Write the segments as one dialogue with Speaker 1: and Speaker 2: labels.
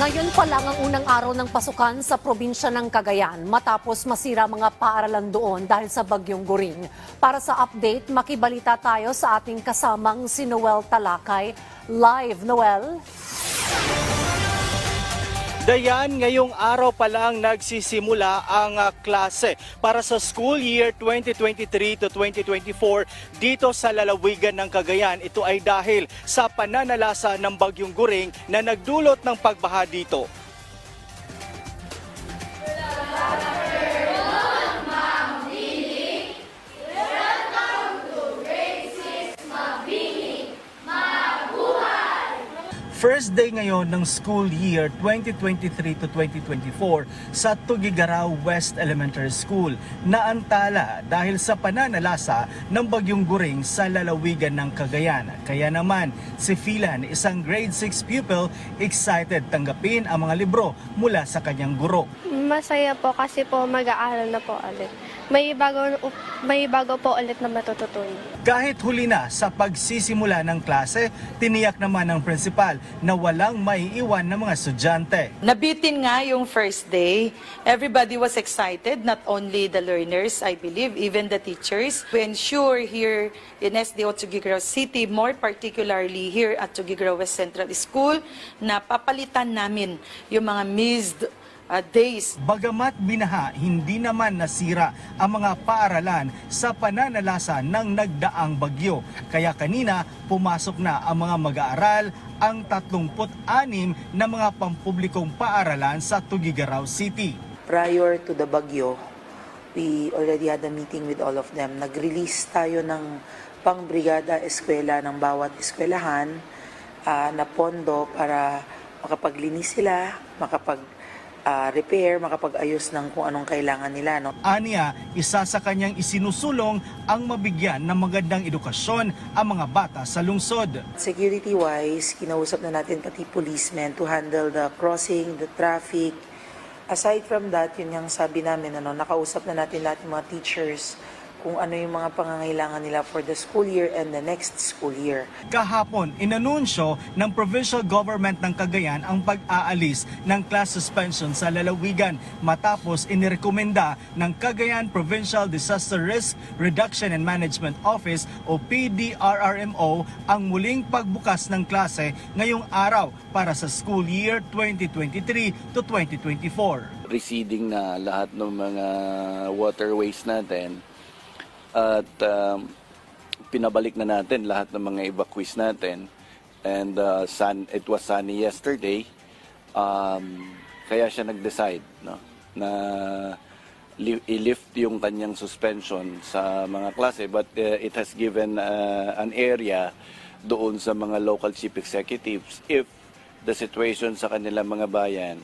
Speaker 1: Ngayon pa lang ang unang araw ng pasukan sa probinsya ng Cagayan matapos masira mga paaralan doon dahil sa bagyong Guring. Para sa update, makibalita tayo sa ating kasamang si Noel Talakay. Live, Noel.
Speaker 2: Dayan, ngayong araw pa lang nagsisimula ang ah, klase para sa school year 2023 to 2024 dito sa lalawigan ng Cagayan. Ito ay dahil sa pananalasa ng bagyong Guring na nagdulot ng pagbaha dito. First day ngayon ng school year 2023 to 2024 sa Tugigaraw West Elementary School na antala dahil sa pananalasa ng bagyong guring sa lalawigan ng Cagayan. Kaya naman si Philan, isang grade 6 pupil, excited tanggapin ang mga libro mula sa kanyang guro.
Speaker 3: Masaya po kasi po mag-aaral na po ulit. May bago, may bago po ulit na matututunan.
Speaker 2: Kahit huli na sa pagsisimula ng klase, tiniyak naman ng principal na walang maiiwan ng mga estudyante.
Speaker 4: Nabitin nga yung first day. Everybody was excited, not only the learners, I believe, even the teachers. We ensure here in SDO Tugigaraw City, more particularly here at Tugigaraw West Central School, na papalitan namin yung mga missed uh, days
Speaker 2: Bagamat binaha, hindi naman nasira ang mga paaralan sa pananalasa ng nagdaang bagyo. Kaya kanina, pumasok na ang mga mag-aaral ang 36 na mga pampublikong paaralan sa Tugigaraw City.
Speaker 5: prior to the bagyo, we already had a meeting with all of them. Nag-release tayo ng pang-brigada eskwela ng bawat eskwelahan ah, na pondo para makapaglinis sila, makapag ah, repair, makapag-ayos ng kung anong kailangan nila. No?
Speaker 2: Aniya, isa sa kanyang isinusulong ang mabigyan ng magandang edukasyon ang mga bata sa lungsod.
Speaker 5: Security-wise, kinausap na natin pati policemen to handle the crossing, the traffic. Aside from that, yun yung sabi namin, ano, nakausap na natin yung mga teachers kung ano yung mga pangangailangan nila for the school year and the next school year.
Speaker 2: Kahapon, inanunsyo ng provincial government ng Cagayan ang pag-aalis ng class suspension sa lalawigan matapos inirekomenda ng Cagayan Provincial Disaster Risk Reduction and Management Office o PDRRMO ang muling pagbukas ng klase ngayong araw para sa school year 2023 to 2024.
Speaker 6: receding na lahat ng mga waterways natin at um, pinabalik na natin lahat ng mga evacuees natin. And uh, sun, it was sunny yesterday. Um, kaya siya nag-decide no, na li- i-lift yung kanyang suspension sa mga klase. But uh, it has given uh, an area doon sa mga local chief executives if the situation sa kanilang mga bayan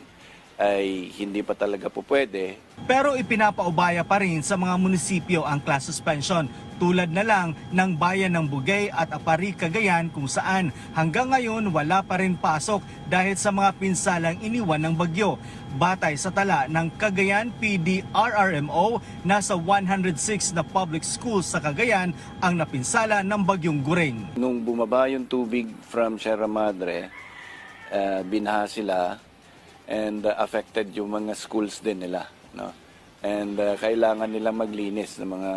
Speaker 6: ay hindi pa talaga po pwede,
Speaker 2: Pero ipinapaubaya pa rin sa mga munisipyo ang class suspension tulad na lang ng bayan ng Bugay at Apari, Cagayan kung saan hanggang ngayon wala pa rin pasok dahil sa mga pinsalang iniwan ng bagyo. Batay sa tala ng Cagayan PD RRMO, nasa 106 na public schools sa Cagayan ang napinsala ng bagyong Guring.
Speaker 6: nung bumaba yung tubig from Sierra Madre, uh, binaha sila and uh, affected yung mga schools din nila. No? And uh, kailangan nila maglinis ng mga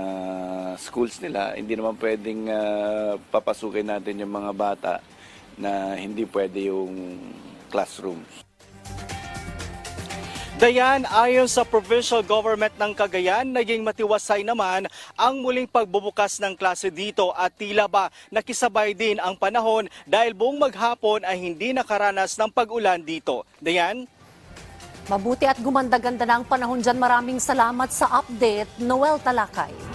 Speaker 6: schools nila. Hindi naman pwedeng uh, papasukin natin yung mga bata na hindi pwede yung classrooms.
Speaker 2: Dayan, ayon sa provincial government ng Cagayan, naging matiwasay naman ang muling pagbubukas ng klase dito at tila ba nakisabay din ang panahon dahil buong maghapon ay hindi nakaranas ng pag-ulan dito. Dayan?
Speaker 1: Mabuti at gumanda-ganda na ang panahon dyan. Maraming salamat sa update, Noel Talakay.